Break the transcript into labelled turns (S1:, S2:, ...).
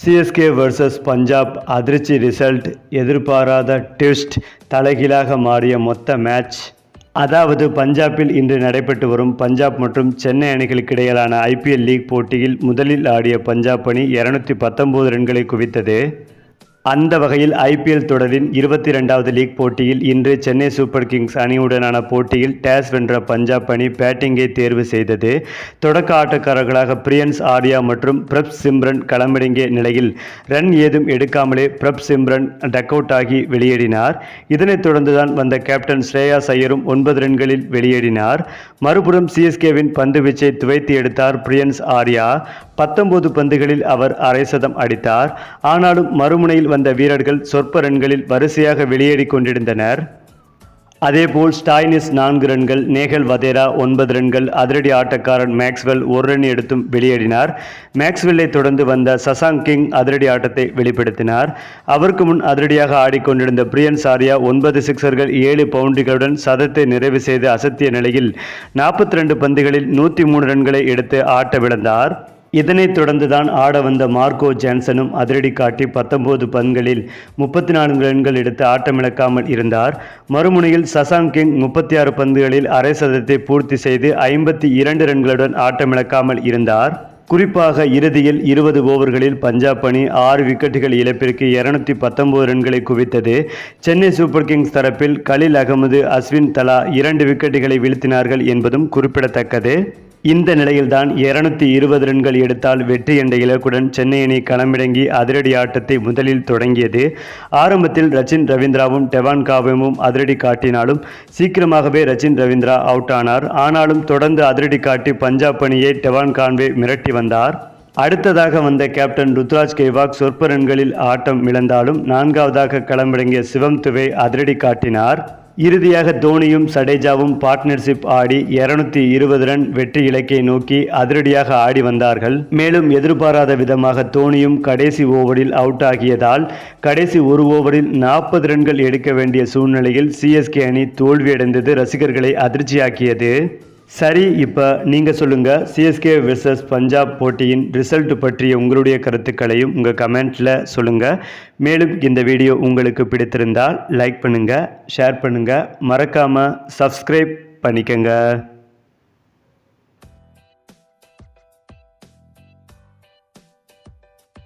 S1: CSK versus Punjab அதிர்ச்சி result எதிர்பாராத twist தலைகீழாக மாறிய மொத்த மேட்ச் அதாவது பஞ்சாபில் இன்று நடைபெற்று வரும் பஞ்சாப் மற்றும் சென்னை அணிகளுக்கு இடையிலான ஐபிஎல் லீக் போட்டியில் முதலில் ஆடிய பஞ்சாப் அணி இரநூத்தி பத்தொன்பது ரன்களை குவித்தது. அந்த வகையில் ஐபிஎல் தொடரின் இருபத்தி ரெண்டாவது லீக் போட்டியில் இன்று சென்னை சூப்பர் கிங்ஸ் அணியுடனான போட்டியில் டேஸ் வென்ற பஞ்சாப் அணி பேட்டிங்கை தேர்வு செய்தது. தொடக்க ஆட்டக்காரர்களாக பிரியன்ஸ் ஆர்யா மற்றும் பிரப் சிம்ரன் களமிறங்கிய நிலையில் ரன் ஏதும் எடுக்காமலே பிரப் சிம்ரன் டக் அவுட் ஆகி வெளியேறினார். இதனைத் தொடர்ந்துதான் வந்த கேப்டன் ஸ்ரேயா ஐயரும் ஒன்பது ரன்களில் வெளியேறினார். மறுபுறம் சிஎஸ்கேவின் பந்து வீச்சை துவைத்து எடுத்தார் பிரியன்ஸ் ஆர்யா. பத்தொன்பது பந்துகளில் அவர் அரை சதம் அடித்தார். ஆனாலும் மறுமுனையில் வந்த வீரர்கள் சொற்ப ரன்களில் வரிசையாக வெளியேறி கொண்டிருந்தனர். அதேபோல் ஸ்டாய்னிஸ் நான்கு ரன்கள் நேகல் வதேரா ஒன்பது ரன்கள் அதிரடி ஆட்டக்காரன் மேக்ஸ்வெல் ஒரு ரன் எடுத்தும் வெளியேறினார். மேக்ஸ்வெல்லை தொடர்ந்து வந்த சசாங் கிங் அதிரடி ஆட்டத்தை வெளிப்படுத்தினார். அவருக்கு முன் அதிரடியாக ஆடிக்கொண்டிருந்த பிரியன் சாரியா ஒன்பது சிக்சர்கள் ஏழு பவுண்டுகளுடன் சதத்தை நிறைவு செய்து அசத்திய நிலையில் நாற்பத்தி ரெண்டு பந்துகளில் நூற்றி மூணு ரன்களை எடுத்து ஆட்ட விழுந்தார் இதனைத் தொடர்ந்துதான் ஆட வந்த மார்க்கோ ஜான்சனும் அதிரடி காட்டி பத்தொன்பது பன்களில் முப்பத்தி நான்கு ரன்கள் எடுத்து ஆட்டமிழக்காமல் இருந்தார். மறுமுனையில் சசாங் கிங் முப்பத்தி ஆறு பந்துகளில் அரை சதத்தை பூர்த்தி செய்து ஐம்பத்தி இரண்டு ரன்களுடன் ஆட்டமிழக்காமல் இருந்தார். குறிப்பாக இறுதியில் இருபது ஓவர்களில் பஞ்சாப் அணி ஆறு விக்கெட்டுகள் இழப்பிற்கு இருநூத்தி பத்தொன்பது ரன்களை குவித்தது. சென்னை சூப்பர் கிங்ஸ் தரப்பில் கலில் அகமது அஸ்வின் தலா இரண்டு விக்கெட்டுகளை வீழ்த்தினார்கள் என்பதும் குறிப்பிடத்தக்கது. இந்த நிலையில்தான் இருநூத்தி இருபது ரன்கள் எடுத்தால் வெற்றி என்ற இலக்குடன் சென்னை அணி களமிறங்கி அதிரடி ஆட்டத்தை முதலில் தொடங்கியது. ஆரம்பத்தில் ரச்சின் ரவீந்திராவும் டெவான்காவும் அதிரடி காட்டினாலும் சீக்கிரமாகவே ரச்சின் ரவீந்திரா அவுட் ஆனார். ஆனாலும் தொடர்ந்து அதிரடி காட்டி பஞ்சாப் அணியை டெவான் கான்வே மிரட்டி வந்தார். அடுத்ததாக வந்த கேப்டன் ருத்ராஜ் கெய்வாக் சொற்ப ரன்களில் ஆட்டம் இழந்தாலும் நான்காவதாக களமிறங்கிய சிவம் துவே அதிரடி காட்டினார். இறுதியாக தோனியும் சடேஜாவும் பார்ட்னர்ஷிப் ஆடி இருநூத்தி இருபது ரன் வெற்றி இலக்கை நோக்கி அதிரடியாக ஆடி வந்தார்கள். மேலும் எதிர்பாராத விதமாக தோனியும் கடைசி ஓவரில் அவுட் ஆகியதால் கடைசி ஒரு ஓவரில் நாற்பது ரன்கள் எடுக்க வேண்டிய சூழ்நிலையில் சிஎஸ்கே அணி தோல்வியடைந்தது ரசிகர்களை அதிர்ச்சியாக்கியது. சரி இப்போ நீங்கள் சொல்லுங்கள் சிஎஸ்கே வெர்சஸ் பஞ்சாப் போட்டியின் ரிசல்ட் பற்றிய உங்களுடைய கருத்துக்களையும் உங்கள் கமெண்ட்டில் சொல்லுங்கள் மேலும் இந்த வீடியோ உங்களுக்கு பிடித்திருந்தால் லைக் பண்ணுங்கள் ஷேர் பண்ணுங்கள் மறக்காமல் சப்ஸ்கிரைப் பண்ணிக்கங்க.